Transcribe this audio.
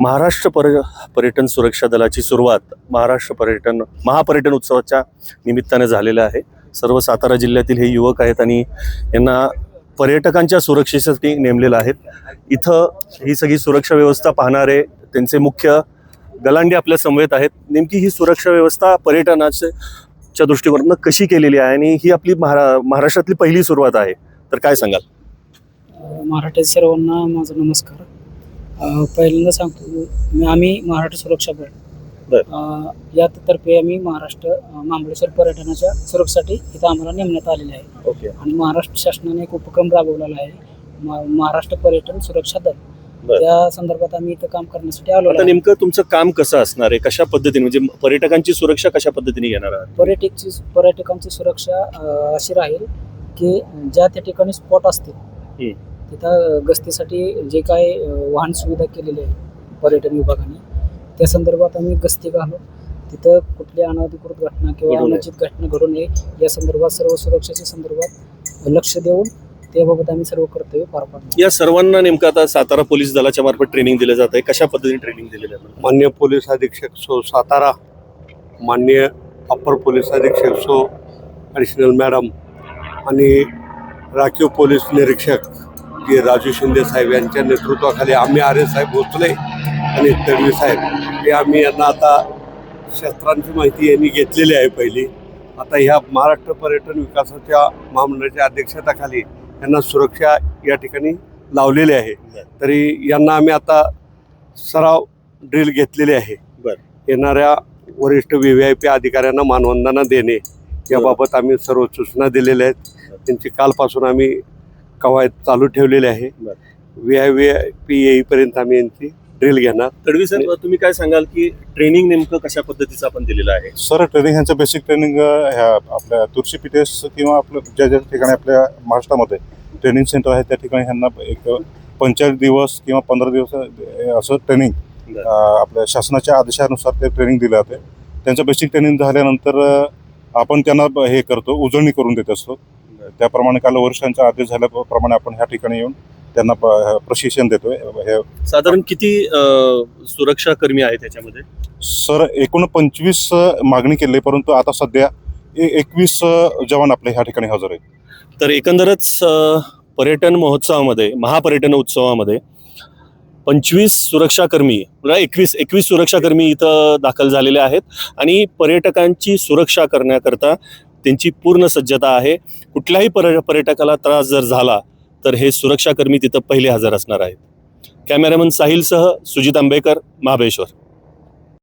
महाराष्ट्र पर पर्यटन सुरक्षा दलाची सुरुवात महाराष्ट्र पर्यटन महापर्यटन उत्सवाच्या निमित्ताने झालेलं आहे. सर्व सातारा जिल्ह्यातील हे युवक आहेत आणि यांना पर्यटकांच्या सुरक्षेसाठी नेमलेलं आहेत इथं ही सगळी सुरक्षा व्यवस्था पाहणारे त्यांचे मुख्य गलांडे आपल्या समवेत आहेत. नेमकी ही सुरक्षा व्यवस्था पर्यटनाच्या च्या दृष्टिकोनातून कशी केलेली आहे आणि ही आपली महारा महाराष्ट्रातली पहिली सुरुवात आहे. तर काय सांगाल? मराठी सर्वांना माझा नमस्कार. अ, पहिल्यांदा सांगतो मी आम्ही महाराष्ट्र सुरक्षा बळ. बर. अ, यातर्फे आम्ही महाराष्ट्र अ, महाबळेश्वर पर्यटनाच्या सुरक्षेसाठी इथं आम्हाला नेमण्यात आलेले आहे. ओके. आणि महाराष्ट्र शासनाने एक उपक्रम राबवलेला आहे मा- महाराष्ट्र पर्यटन सुरक्षा दल. बर. त्या संदर्भात आम्ही इथं काम करण्यासाठी आलो आता नेमकं तुमचं काम कसं असणार आहे? कशा पद्धतीने? म्हणजे पर्यटकांची सुरक्षा कशा पद्धतीने घेणार आहात? पर्यटकची पर्यटकांची सुरक्षा अ, अशी राहील की ज्या त्या ठिकाणी स्पॉट असतील तिथं गस्तीसाठी जे काय वाहन सुविधा केलेली आहे पर्यटन विभागाने त्या संदर्भात आम्ही गस्ती घालून तिथं कुठली अनधिकृत घटना किंवा. अनुचित घटना घडू नये या संदर्भात सर्व सुरक्षेच्या संदर्भात लक्ष देऊन त्याबाबत आम्ही सर्व कर्तव्य पार पाडणार. या सर्वांना नेमकं आता सातारा पोलीस दलाच्या मार्फत ट्रेनिंग दिलं जात आहे कशा पद्धतीने ट्रेनिंग दिलेलं आहे? मान्य पोलीस अधीक्षक सो सातारा मान्य अप्पर पोलीस अधीक्षक सो ॲडिशनल मॅडम आणि राखीव पोलीस निरीक्षक जे राजू शिंदे साहेब यांच्या नेतृत्वाखाली आम्ही आर्य साहेब भोसले आणि तडवी साहेब हे आम्ही यांना आता शस्त्रांची माहिती यांनी घेतलेली आहे पहिली. आता ह्या महाराष्ट्र पर्यटन विकासाच्या महामंडळाच्या अध्यक्षतेखाली यांना सुरक्षा या ठिकाणी लावलेली आहे. तरी यांना आम्ही आता सराव ड्रिल घेतलेली आहे. बर. येणाऱ्या वरिष्ठ व्ही व्ही आय पी अधिकाऱ्यांना मानवंदना देणे याबाबत आम्ही सर्व सूचना दिलेल्या आहेत. त्यांची कालपासून आम्ही कवायत चालू ठेवलेली आहे. V I V I P येईपर्यंत आम्ही यांची ड्रिल घेणार. तडवी साहेब तुम्ही काय सांगाल की ट्रेनिंग नेमकं कशा पद्धतीचं आपण दिलेलं आहे? सर ट्रेनिंग ह्यांचं बेसिक ट्रेनिंग ह्या आपल्या तुळशी पीटेस किंवा आपलं ज्या ज्या ठिकाणी आपल्या महाराष्ट्रामध्ये ट्रेनिंग सेंटर आहे त्या ठिकाणी ह्यांना एक पंचेचाळीस दिवस किंवा पंधरा दिवस असं ट्रेनिंग. आपल्या शासनाच्या आदेशानुसार ते ट्रेनिंग दिलं जाते. त्यांचं बेसिक ट्रेनिंग झाल्यानंतर आपण त्यांना हे करतो उजळणी करून देत असतो. त्याप्रमाणे काल वरिष्ठांचा आदेश झाल्याप्रमाणे आपण ह्या ठिकाणी येऊन त्यांना प्रशिक्षण देतोय. हे साधारण किती सुरक्षा कर्मी आहेत त्याच्यामध्ये सर एकूण पंचवीस मागणी केली परंतु आता सध्या एकवीस जवान आपल्या ह्या ठिकाणी हजर आहेत. तर एकंदरच पर्यटन महोत्सवामध्ये महापर्यटन उत्सवामध्ये पंचवीस सुरक्षाकर्मी एकवीस एकवीस सुरक्षाकर्मी इथं दाखल झालेले आहेत. आणि पर्यटकांची सुरक्षा करण्याकरता त्यांची पूर्ण सज्जता आहे. कुठल्याही पर्य पर्यटकाला त्रास जर झाला तर हे सुरक्षाकर्मी तिथं पहिले हजर असणार आहेत. कॅमेरामन साहिलसह सुजित आंबेकर महाबळेश्वर.